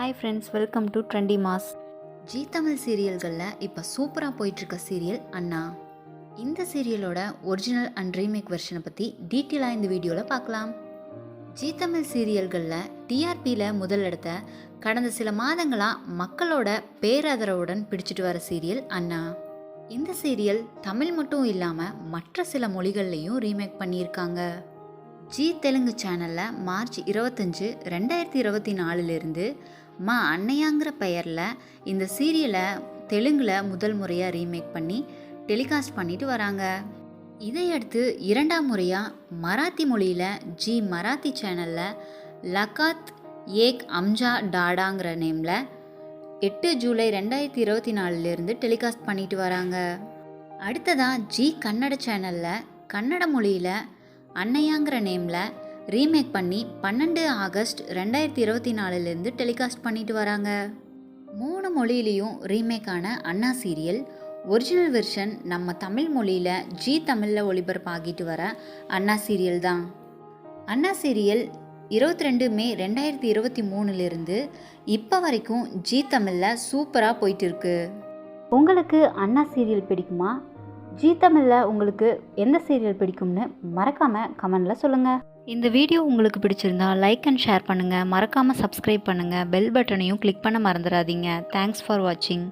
Hi friends welcome to trendy mass Zee Tamil சீரியல்களில் இப்போ சூப்பராக போயிட்டுருக்க சீரியல் அண்ணா. இந்த சீரியலோட ஒரிஜினல் அண்ட் ரீமேக் வெர்ஷனை பற்றி டீட்டெயிலாக இந்த வீடியோவில் பார்க்கலாம் ஜீ தமிழ் சீரியல்களில் டிஆர்பியில் முதல் இடத்த கடந்த சில மாதங்களாக மக்களோட பேராதரவுடன் பிடிச்சிட்டு வர சீரியல் அண்ணா. இந்த சீரியல் தமிழ் மட்டும் இல்லாமல் மற்ற சில மொழிகள்லையும் ரீமேக் பண்ணியிருக்காங்க. ஜி தெலுங்கு சேனலில் மார்ச் இருபத்தஞ்சு ரெண்டாயிரத்தி இருபத்தி நாலுலேருந்து மா அன்னையாங்கிற பெயரில் இந்த சீரியலை தெலுங்கில் முதல் முறையாக ரீமேக் பண்ணி டெலிகாஸ்ட் பண்ணிட்டு வராங்க. இதையடுத்து இரண்டாம் முறையாக மராத்தி மொழியில் ஜி மராத்தி சேனலில் லகாத் ஏக் அம்ஜா டாடாங்கிற நேமில் எட்டு ஜூலை ரெண்டாயிரத்தி இருபத்தி நாலுலேருந்து டெலிகாஸ்ட் பண்ணிட்டு வராங்க. அடுத்ததாக ஜி கன்னட சேனலில் கன்னட மொழியில் அன்னையாங்கிற நேமில் ரீமேக் பண்ணி பன்னெண்டு ஆகஸ்ட் ரெண்டாயிரத்தி இருபத்தி நாலுலேருந்து டெலிகாஸ்ட் பண்ணிட்டு வராங்க. மூணு மொழியிலையும் ரீமேக்கான அண்ணா சீரியல் ஒரிஜினல் வெர்ஷன் நம்ம தமிழ் மொழியில் ஜி தமிழில் ஒளிபரப்பாகிட்டு வர அண்ணா சீரியல் தான். அண்ணா சீரியல் இருபத்தி ரெண்டு மே ரெண்டாயிரத்தி இருபத்தி மூணுலேருந்து இப்போ வரைக்கும் ஜி தமிழில் சூப்பராக போயிட்டு இருக்கு. உங்களுக்கு அண்ணா சீரியல் பிடிக்குமா? ஜீ தமிழில் உங்களுக்கு எந்த சீரியல் பிடிக்கும்னு மறக்காமல் கமெண்டில் சொல்லுங்கள் இந்த வீடியோ உங்களுக்கு பிடிச்சிருந்தா லைக் அண்ட் ஷேர் பண்ணுங்கள் மறக்காமல் சப்ஸ்கிரைப் பண்ணுங்கள் பெல் பட்டனையும் கிளிக் பண்ண மறந்துடாதீங்க. தேங்க்ஸ் ஃபார் வாட்சிங்